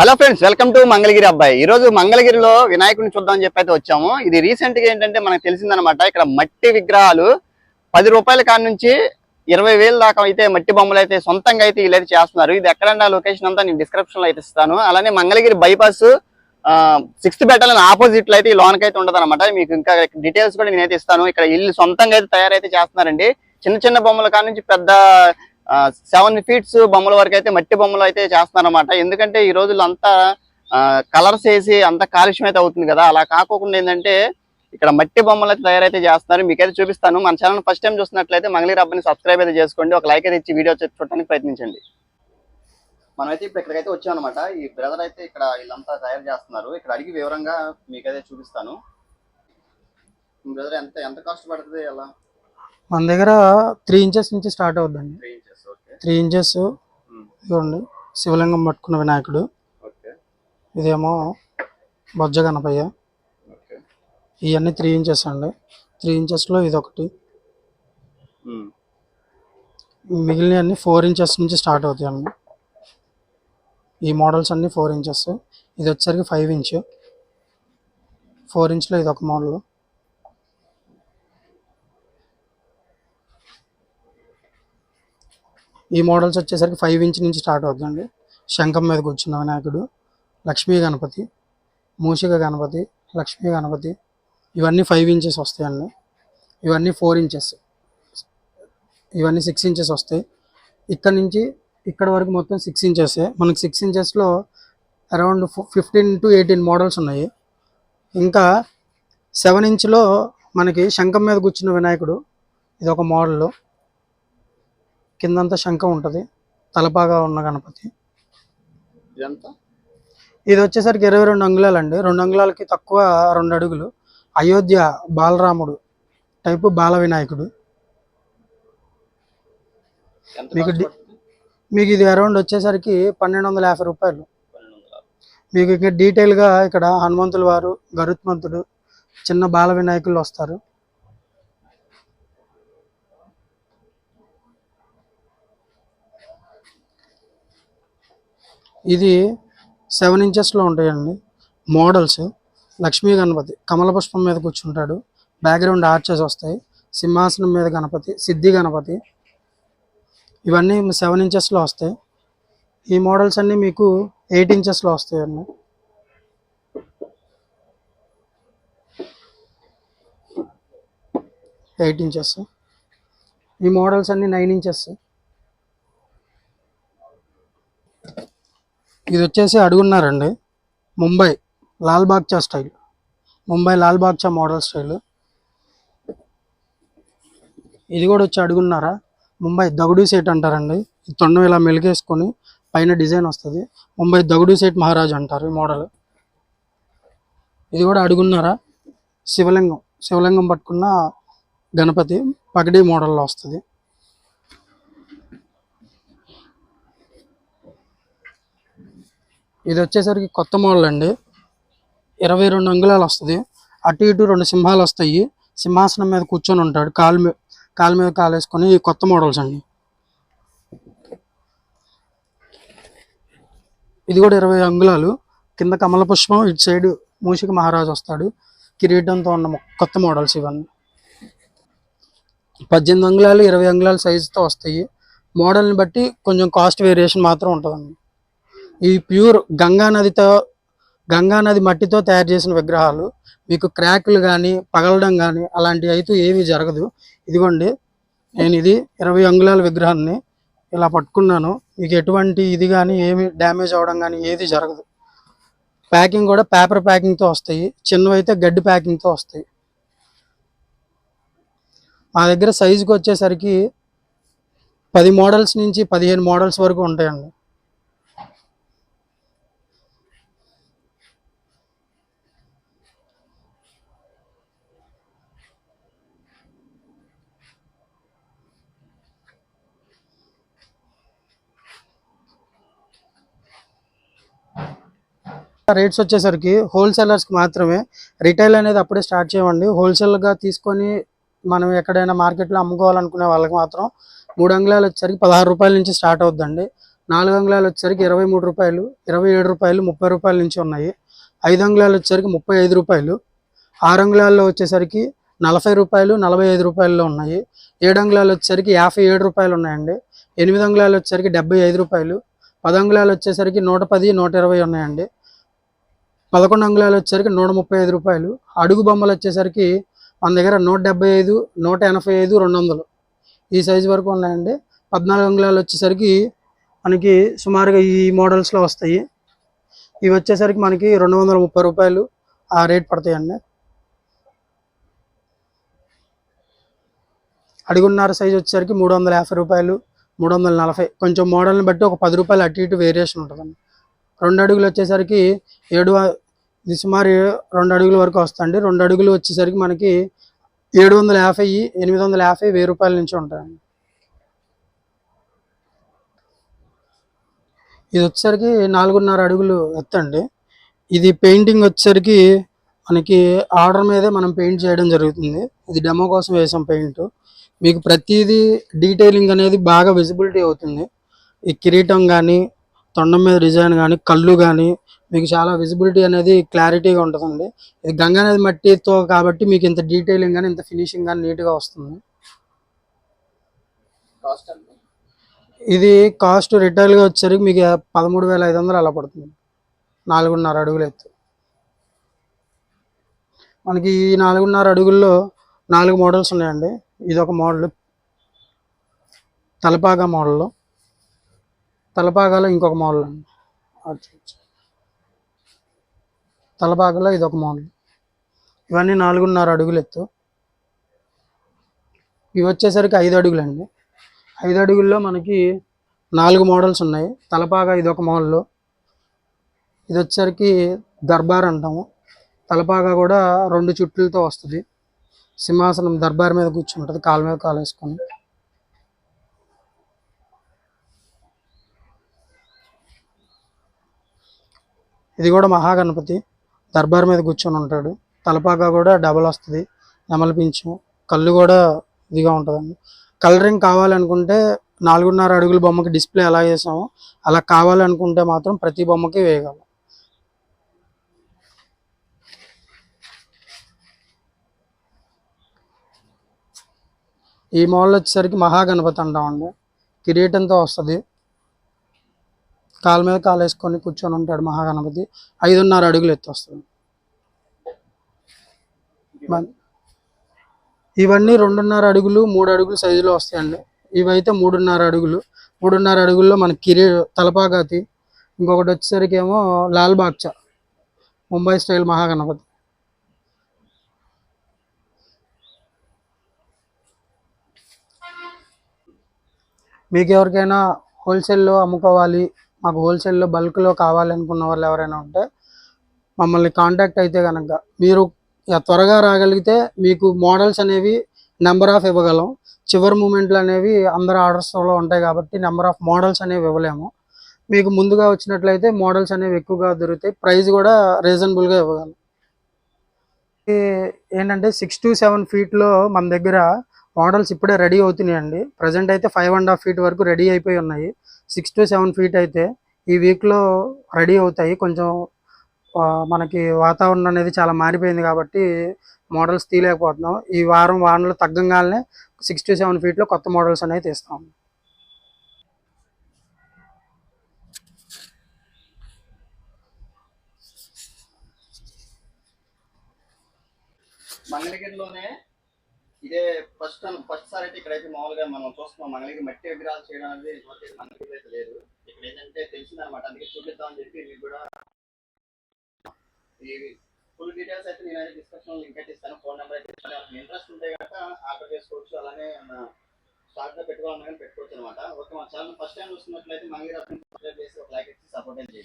Hello friends welcome to Mangalagiri అబ్బాయి. ఈ రోజు మంగళగిరిలో వినాయకుడిని చూద్దామని చెప్పి అయితే వచ్చాము. ఇది రీసెంట్గా ఏంటంటే మనకు తెలిసిందనమాట ఇక్కడ మట్టి విగ్రహాలు పది రూపాయల కాడ నుంచి ఇరవై వేల దాకా అయితే మట్టి బొమ్మలు అయితే సొంతంగా అయితే వీళ్ళైతే చేస్తున్నారు. ఇది ఎక్కడన్నా లొకేషన్ అంతా? నేను డిస్క్రిప్షన్లో అయితే ఇస్తాను. అలానే మంగళగిరి బైపాస్ సిక్స్త్ బెటాలియన్ ఆపోజిట్లో అయితే ఈ లోన్కి అయితే ఉండదు అనమాట మీకు ఇంకా డీటెయిల్స్ కూడా నేనైతే ఇస్తాను. ఇక్కడ ఇల్లు సొంతంగా అయితే తయారైతే చేస్తున్నారండి. చిన్న చిన్న బొమ్మల కాడ నుంచి పెద్ద సెవెన్ ఫీట్స్ బొమ్మల వరకు అయితే మట్టి బొమ్మలు అయితే చేస్తున్నారన్నమాట. ఎందుకంటే ఈ రోజుల్లో అంతా కలర్స్ వేసి అంత కాలుష్యం అయితే అవుతుంది కదా. అలా కాకోకుండా ఏంటంటే ఇక్కడ మట్టి బొమ్మలు అయితే తయారైతే చేస్తున్నారు. మీకైతే చూపిస్తాను. మన ఛానల్ ఫస్ట్ టైం చూస్తున్నట్లయితే మంగళగిరి అబ్బాయిని సబ్స్క్రైబ్ అయితే చేసుకోండి. ఒక లైక్ అయితే ఇచ్చి వీడియో చూడడానికి ప్రయత్నించండి. మనమైతే ఇప్పుడు ఇక్కడికైతే వచ్చాం అనమాట ఈ బ్రదర్ అయితే ఇక్కడ వీళ్ళంతా తయారు చేస్తున్నారు. ఇక్కడ అడిగి వివరంగా మీకైతే చూపిస్తాను. బ్రదర్ ఎంత ఎంత కాస్ట్ పడుతుంది ఎలా మన దగ్గర త్రీ ఇంచెస్ నుంచి స్టార్ట్ అవుద్దండి. త్రీ ఇంచెస్ ఇదిగోండి శివలింగం పట్టుకున్న వినాయకుడు. ఇదేమో బొజ్జ గణపయ్య. ఇవన్నీ త్రీ ఇంచెస్ అండి. త్రీ ఇంచెస్లో ఇది ఒకటి మిగిలిన అన్ని ఫోర్ ఇంచెస్ నుంచి స్టార్ట్ అవుతాయండి. ఈ మోడల్స్ అన్ని ఫోర్ ఇంచెస్. ఇది వచ్చేసరికి ఫైవ్ ఇంచ్. ఫోర్ ఇంచ్లో ఇది ఒక మోడల్. ఈ మోడల్స్ వచ్చేసరికి ఫైవ్ ఇంచ్ నుంచి స్టార్ట్ అవుతుందండి. శంఖం మీద కూర్చున్న వినాయకుడు లక్ష్మీ గణపతి మూషిక గణపతి లక్ష్మీ గణపతి ఇవన్నీ ఫైవ్ ఇంచెస్ వస్తాయండి. ఇవన్నీ ఫోర్ ఇంచెస్. ఇవన్నీ సిక్స్ ఇంచెస్ వస్తాయి. ఇక్కడ నుంచి ఇక్కడ వరకు మొత్తం సిక్స్ ఇంచెస్. మనకి six ఇంచెస్లో around fifteen to eighteen models ఉన్నాయి. ఇంకా సెవెన్ ఇంచ్లో మనకి శంఖం మీద కూర్చున్న వినాయకుడు ఇది ఒక మోడల్ కిందంతా శంఖం ఉంటుంది తలపాగా ఉన్న గణపతి. ఇది వచ్చేసరికి ఇరవై రెండు అంగుళాలు అండి రెండు అంగుళాలకి తక్కువ రెండు అడుగులు. అయోధ్య బాలరాముడు టైపు బాల వినాయకుడు మీకు? మీకు ఇది అరౌండ్ వచ్చేసరికి పన్నెండు వందల యాభై రూపాయలు. మీకు ఇంకా డీటెయిల్గా ఇక్కడ హనుమంతుల వారు గరుత్మంతుడు చిన్న బాల వినాయకులు వస్తారు. ఇది సెవెన్ ఇంచెస్లో ఉంటాయండి. మోడల్స్. లక్ష్మీ గణపతి కమల పుష్పం మీద కూర్చుంటాడు. బ్యాక్గ్రౌండ్ ఆర్చెస్ వస్తాయి. సింహాసనం మీద గణపతి సిద్ధి గణపతి. ఇవన్నీ సెవెన్ ఇంచెస్లో వస్తాయి. ఈ మోడల్స్ అన్నీ మీకు ఎయిట్ ఇంచెస్లో వస్తాయండి. Eight inches. ఈ మోడల్స్ అన్నీ నైన్ ఇంచెస్. ఇది వచ్చేసి అడుగున్నారండి. ముంబై లాల్ బాగ్చా స్టైల్. ముంబై లాల్ బాగ్చా మోడల్ స్టైల్. ఇది కూడా వచ్చి అడుగున్నారా? ముంబై దగుడు సేట్ అంటారండి. తొండం ఇలా మెలిగేసుకొని పైన డిజైన్ వస్తుంది. ముంబై దగుడు సేట్ మహారాజ్ అంటారు ఈ మోడల్. ఇది కూడా అడుగున్నారా? శివలింగం. శివలింగం పట్టుకున్న గణపతి పగడి మోడల్లో వస్తుంది. ఇది వచ్చేసరికి కొత్త మోడల్ అండి. ఇరవై రెండు అంగుళాలు వస్తుంది. అటు ఇటు రెండు సింహాలు వస్తాయి. సింహాసనం మీద కూర్చొని ఉంటాడు. కాలు మీద కాలు మీద కాలు వేసుకొని ఈ కొత్త మోడల్స్ అండి. ఇది కూడా ఇరవై అంగుళాలు. కింద కమల పుష్పం ఇటు సైడ్ మూషిక మహారాజు వస్తాడు. కిరీటంతో ఉన్న కొత్త మోడల్స్ ఇవన్నీ. పద్దెనిమిది అంగుళాలు ఇరవై అంగుళాల సైజుతో వస్తాయి. మోడల్ని బట్టి కొంచెం కాస్ట్ వేరియేషన్ మాత్రం ఉంటుందండి. ఈ ప్యూర్ గంగా నదితో గంగా నది మట్టితో తయారు చేసిన విగ్రహాలు మీకు క్రాక్లు కానీ పగలడం కానీ అలాంటివి అయితే ఏమీ జరగదు. ఇదిగోండి నేను ఇది ఇరవై అంగుళాల విగ్రహాన్ని ఇలా పట్టుకున్నాను. మీకు ఎటువంటి ఇది కానీ ఏమి డ్యామేజ్ అవ్వడం కానీ ఏది జరగదు. ప్యాకింగ్ కూడా పేపర్ ప్యాకింగ్తో వస్తాయి. చిన్నవి అయితే గడ్డి ప్యాకింగ్తో వస్తాయి. మా దగ్గర సైజుకి వచ్చేసరికి పది మోడల్స్ నుంచి పదిహేను మోడల్స్ వరకు ఉంటాయండి. రేట్స్ వచ్చేసరికి హోల్సేలర్స్కి మాత్రమే. రిటైల్ అనేది అప్పుడే స్టార్ట్ చేయమండి. హోల్సేల్గా తీసుకొని మనం ఎక్కడైనా మార్కెట్లో అమ్ముకోవాలనుకునే వాళ్ళకి మాత్రం మూడు అంగుళాలు వచ్చేసరికి పదహారు రూపాయల నుంచి స్టార్ట్ అవుద్దండి. నాలుగు అంగుళాలు వచ్చేసరికి ఇరవై మూడు రూపాయలు ఇరవై ఏడు రూపాయలు ముప్పై రూపాయల నుంచి ఉన్నాయి. ఐదు అంగుళాలు వచ్చేసరికి ముప్పై ఐదు రూపాయలు. ఆరు అంగుళాల్లో వచ్చేసరికి నలభై రూపాయలు నలభై ఐదు రూపాయల్లో ఉన్నాయి. ఏడు అంగుళాలు వచ్చేసరికి యాభై ఏడు రూపాయలు ఉన్నాయండి. ఎనిమిది అంగుళాలు వచ్చేసరికి డెబ్బై ఐదు రూపాయలు. పది అంగుళాలు వచ్చేసరికి నూట పది నూట ఇరవై ఉన్నాయండి. పదకొండు అంగుళాలు వచ్చేసరికి నూట ముప్పై ఐదు రూపాయలు. అడుగు బొమ్మలు వచ్చేసరికి మన దగ్గర నూట డెబ్బై ఐదు నూట ఎనభై ఐదు రెండు వందలు. ఈ సైజు వరకు ఉన్నాయండి. పద్నాలుగు అంగుళాలు వచ్చేసరికి మనకి సుమారుగా ఈ మోడల్స్లో వస్తాయి. ఇవి వచ్చేసరికి మనకి రెండు వందల ముప్పై రూపాయలు ఆ రేట్ పడతాయండి. అడుగున్నర సైజ్ వచ్చేసరికి మూడు వందల యాభై రూపాయలు మూడు వందల నలభై. కొంచెం మోడల్ని బట్టి ఒక పది రూపాయలు అటు ఇటు వేరియేషన్ ఉంటుందండి. రెండు అడుగులు వచ్చేసరికి ఏడు సుమారు రెండు అడుగుల వరకు వస్తుంది రెండు అడుగులు వచ్చేసరికి మనకి ఏడు వందల యాభై ఎనిమిది వందల యాభై వెయ్యి రూపాయల నుంచి ఉంటాయండి. ఇది వచ్చేసరికి నాలుగున్నర అడుగులు ఎత్తండి. ఇది పెయింటింగ్ వచ్చేసరికి మనకి ఆర్డర్ మీదే మనం పెయింట్ చేయడం జరుగుతుంది. ఇది డెమో కోసం వేసాం పెయింట్. మీకు ప్రతిదీ డీటెయిలింగ్ అనేది బాగా విజిబిలిటీ అవుతుంది. ఈ కిరీటం కానీ తొండం మీద డిజైన్ కానీ కళ్ళు కానీ మీకు చాలా విజిబిలిటీ అనేది క్లారిటీగా ఉంటుందండి. ఇది గంగా నది మట్టితో కాబట్టి మీకు ఇంత డీటెయిలింగ్ కానీ ఇంత ఫినిషింగ్ కానీ నీట్గా వస్తుంది. ఇది కాస్ట్ రిటైల్గా వచ్చేసరికి మీకు పదమూడు వేల ఐదు వందలు అలా పడుతుంది. నాలుగున్నర అడుగులు ఎత్తు. మనకి ఈ నాలుగున్నర అడుగుల్లో నాలుగు మోడల్స్ ఉన్నాయండి. ఇది ఒక మోడల్ తలపాగా మోడల్ తలపాగాలో ఇంకొక మోడల్ అండి. తలపాగాలో ఇది ఒక మోడల్. ఇవన్నీ నాలుగున్నర అడుగులు ఎత్తు ఇవి వచ్చేసరికి ఐదు అడుగులు అండి ఐదు అడుగుల్లో మనకి నాలుగు మోడల్స్ ఉన్నాయి. తలపాగా ఇది ఒక మోడల్. ఇది వచ్చేసరికి దర్బార్ అంటాము. తలపాగా కూడా రెండు చుట్లతో వస్తుంది. సింహాసనం దర్బార్ మీద కూర్చుంటుంది కాలు మీద కాలు వేసుకొని. ఇది కూడా మహాగణపతి. దర్బార్ మీద కూర్చొని ఉంటాడు. తలపాగా కూడా డబల్ వస్తుంది. నెమలిపించు కళ్ళు కూడా ఇదిగా ఉంటుందండి. కలరింగ్ కావాలనుకుంటే నాలుగున్నర అడుగుల బొమ్మకి డిస్ప్లే ఎలా చేసామో అలా కావాలనుకుంటే మాత్రం ప్రతి బొమ్మకి వేయగలం. ఈ మోడల్ వచ్చేసరికి మహాగణపతి అంటామండి. కిరీటంతో వస్తుంది. కాలు మీద కాలు వేసుకొని కూర్చొని ఉంటాడు మహాగణపతి. ఐదున్నర అడుగులు ఎత్తొస్తుంది ఇవన్నీ రెండున్నర అడుగులు మూడు అడుగులు సైజులో వస్తాయండి. ఇవైతే మూడున్నర అడుగులు. మూడున్నర అడుగుల్లో మన కిరీ తలపాగాతి. ఇంకొకటి వచ్చేసరికి ఏమో లాల్ బాగ్చా ముంబై స్టైల్ మహాగణపతి. మీకు ఎవరికైనా హోల్సేల్లో అమ్ముకోవాలి మాకు హోల్సేల్లో బల్క్లో కావాలనుకున్న వాళ్ళు ఎవరైనా ఉంటే మమ్మల్ని కాంటాక్ట్ అయితే కనుక మీరు త్వరగా రాగలిగితే మీకు మోడల్స్ అనేవి నెంబర్ ఆఫ్ ఇవ్వగలం. చివరి మూమెంట్లు అనేవి అందరు ఆర్డర్స్లో ఉంటాయి కాబట్టి నెంబర్ ఆఫ్ మోడల్స్ అనేవి ఇవ్వలేము. మీకు ముందుగా వచ్చినట్లయితే మోడల్స్ అనేవి ఎక్కువగా దొరుకుతాయి. ప్రైస్ కూడా రీజనబుల్గా ఇవ్వగలం. ఏంటంటే సిక్స్ టు సెవెన్ ఫీట్లో మన దగ్గర మోడల్స్ ఇప్పుడే రెడీ అవుతున్నాయండి. ప్రజెంట్ అయితే ఫైవ్ అండ్ హాఫ్ ఫీట్ వరకు రెడీ అయిపోయి ఉన్నాయి. సిక్స్ టు సెవెన్ ఫీట్ అయితే ఈ వీక్లో రెడీ అవుతాయి. కొంచెం మనకి వాతావరణం అనేది చాలా మారిపోయింది కాబట్టి మోడల్స్ తీయలేకపోతున్నాం. ఈ వారం వారంలో తగ్గంగానే సిక్స్ టు సెవెన్ ఫీట్లో కొత్త మోడల్స్ అనేవి తీస్తాం. మంగళగిరిలోనే ఇదే ఫస్ట్ ఫస్ట్ సార్ అయితే ఇక్కడైతే మామూలుగా మనం చూస్తున్నాం. మంగళగిరి మట్టి విగ్రహాలు చేయడం అనేది ఇటువంటి మంగళగిరి అయితే లేదు. ఇక్కడ ఏంటంటే తెలిసింది అనమాట అందుకే చూపిద్దామని చెప్పి మీకు కూడా ఈ ఫుల్ డీటెయిల్స్ అయితే నేను అయితే డిస్కషన్ లింక్ అయితే ఇస్తాను. ఫోన్ నెంబర్ అయితే ఇస్తాను. ఇంట్రెస్ట్ ఉంటే కనుక ఆర్డర్ చేసుకోవచ్చు. అలానే స్టాక్గా పెట్టుకోవాలన్నా కానీ పెట్టుకోవచ్చు అనమాట. ఓకే మా ఛానల్ ఫస్ట్ టైం చూస్తున్నట్లయితే మంగళగిరి చేసి ఒక లైక్ ఇచ్చి సపోర్ట్ చేయండి.